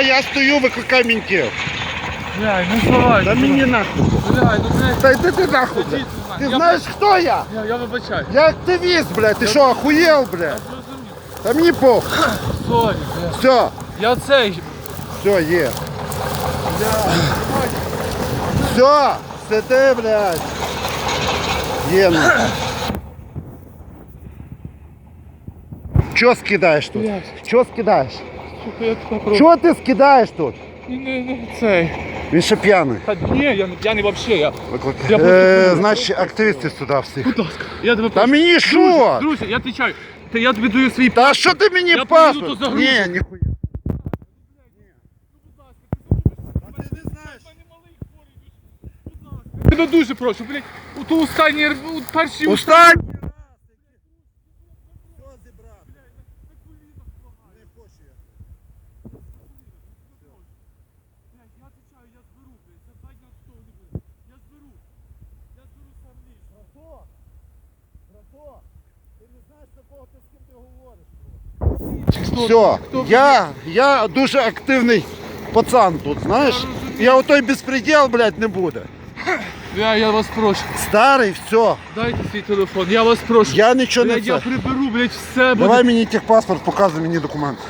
Все, я стою, викликай мінтів. Блядь, ну вставай. Та мені нахуй. Блядь, ну блядь. Та йди ти нахуй, блядь. Ти Я- знаєш, хто я? Я, я вибачаю. Я активіст, блядь. Ти що, охуєл, блядь? Та мені похуй. Сорі, блядь. Все, Я цей. все, є. Все, сиди, блядь. Є, ну. Чого скидаєш тут? Блядь. Чого скидаєш? Сука, я прошу. Чого ти скидаєш тут? Ні, ні, ні, цей. Він ще п'яний. Та ні, я, не- не вообще, я. Я просто Е, значить, активісти сюди всіх. Будь ласка, я тебе Та прошу. мені що? Друзі, я відвічаю. Та я тобі даю свій Та що ти мені Я паспорт? поїду тут за Ні, ніхуя. Тебе дуже прошу, блядь. У ту останній, у першій Устань! Я отвечаю, я зберу, блядь, це задня того не буде. Я зберу. Я зберу сам лично. Все, я, я дуже активний пацан тут, знаєш? Я отой безпреділ, блядь, не буде. Я, я вас прошу. Старий, все. Дайте свій телефон, я вас прошу. Я нічого не блядь, я приберу, блядь, все буде. Давай мені техпаспорт, показуй мені документи.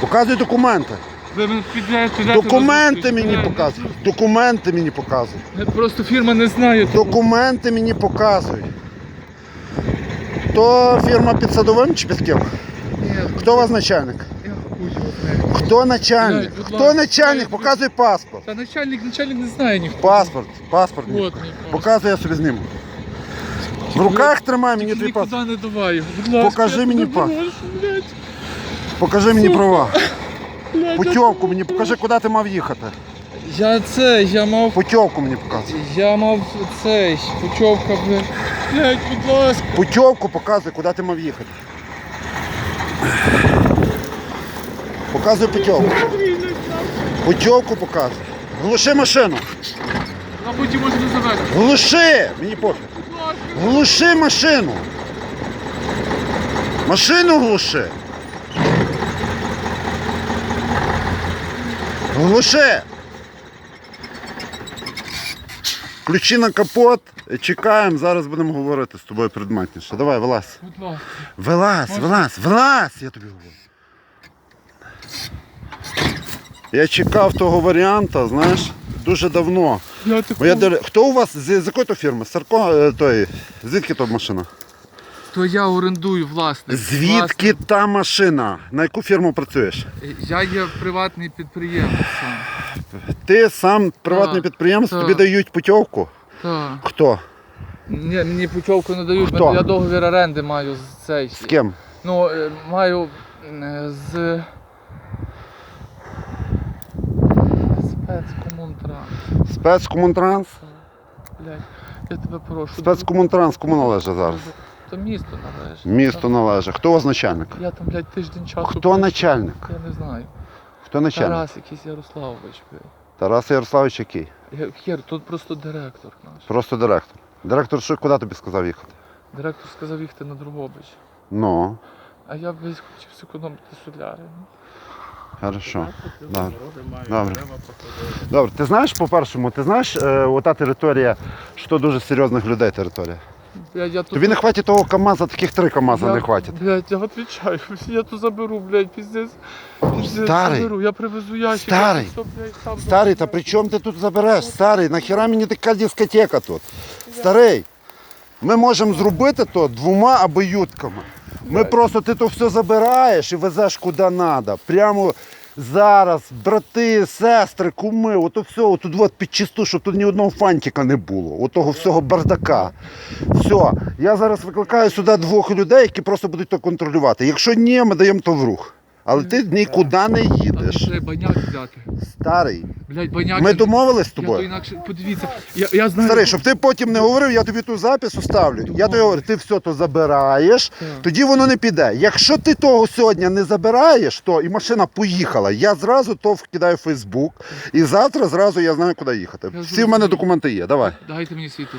Показуй документи. Ви мене Документи мені показуй. Документи мені показуй. я Просто фірма не знає. Документи мені показуй. То фірма під садовим чи під ким? Хто у вас начальник? я хуй його знаю. Хто начальник? Блядь, будь Хто ласка. начальник? Показуй паспорт. Та начальник, начальник не знає ніхто. Паспорт, паспорт. мені. Мій паспорт. Показуй, я собі зніму. В руках тримай мені твій паспорт. Нікуди не давай. Будь ласка, Покажи мені тебе паспорт. Покажи мені права. Блядь, мені покажи, куди ти мав їхати. Я це, я мав. Путівку мені показуй. Я мав цей, путівка, блядь. Блядь, будь ласка. Путівку показуй, куди ти мав їхати. Показуй путівку. Путівку показуй. Глуши машину. А потім може не завести. Глуши! Мені пофіг. Глуши машину. Машину глуши. Глуши. Ключі на капот. Чекаємо, зараз будемо говорити з тобою предметніше. Давай, вилазь. Будь ласка. Вилазь, вилазь, вилазь, я тобі говорю. Я чекав того варіанта, знаєш, дуже давно. Я. Бо я, хто у вас, з, з якої то фірми? Сарко, е, той, звідки то машина? То я орендую власник. Звідки та машина? На яку фірму працюєш? Я є приватний підприємець сам. Ти сам приватний підприємець, так. тобі дають путівку? Так. Хто? Ні, мені путівку не дають, Хто? я договір оренди маю з цей. З ким? Ну, е, маю е, з. Спецкомунтранс. Спецкомунтранс? Блядь, я тебе прошу. Спецкомунтранс кому належить зараз? То місто належить. Місто належить. Хто у вас начальник? Я там, блядь, тиждень часу. Хто пройшов. начальник? Я не знаю. Хто начальник? Тарас якийсь Ярославович. блядь. Тарас Ярославович який? Я- Хер, тут просто директор наш. Просто директор. Директор що куди тобі сказав їхати? Директор сказав їхати на Другобич. Ну, А я весь хотів зекономити соляри. хорошо. Добре. Добре. Добре. Ти знаєш по-першому, ти знаєш, е, ота територія, що дуже серйозних людей територія. Блядь, я тут... Тобі не хватить того КАМАЗа, таких три КАМАЗа я, не хватить. Блядь, я відвічаю. Я тут заберу, блядь, піздець. Піздець Старий. заберу. Я привезу ящик. Старий. я тут блядь, сам Старий, та при чому ти тут забереш? Старий, нахіра мені така дискотека тут? Старий, ми можемо зробити то двома абиютками. Ми просто ти то все забираєш і везеш куди треба. Прямо зараз, брати, сестри, куми, ото все, отут от під чисту, щоб тут ні одного фантика не було. Отого всього бардака. Все, я зараз викликаю сюди двох людей, які просто будуть то контролювати. Якщо ні, ми даємо то в рух. Але ти нікуди не їдеш. Треба баняк взяти. Старий. Блядь, баняк. Ми домовились з Я то тобою? інакше, подивіться, я, я знаю. Старий, щоб ти потім не говорив, я тобі ту запис оставлю. Я тобі говорю, ти все то забираєш, Так. тоді воно не піде. Якщо ти того сьогодні не забираєш, то і машина поїхала. Я зразу то вкидаю в Фейсбук, і завтра зразу я знаю, куди їхати. Всі в мене документи є. Давай. Дайте мені свій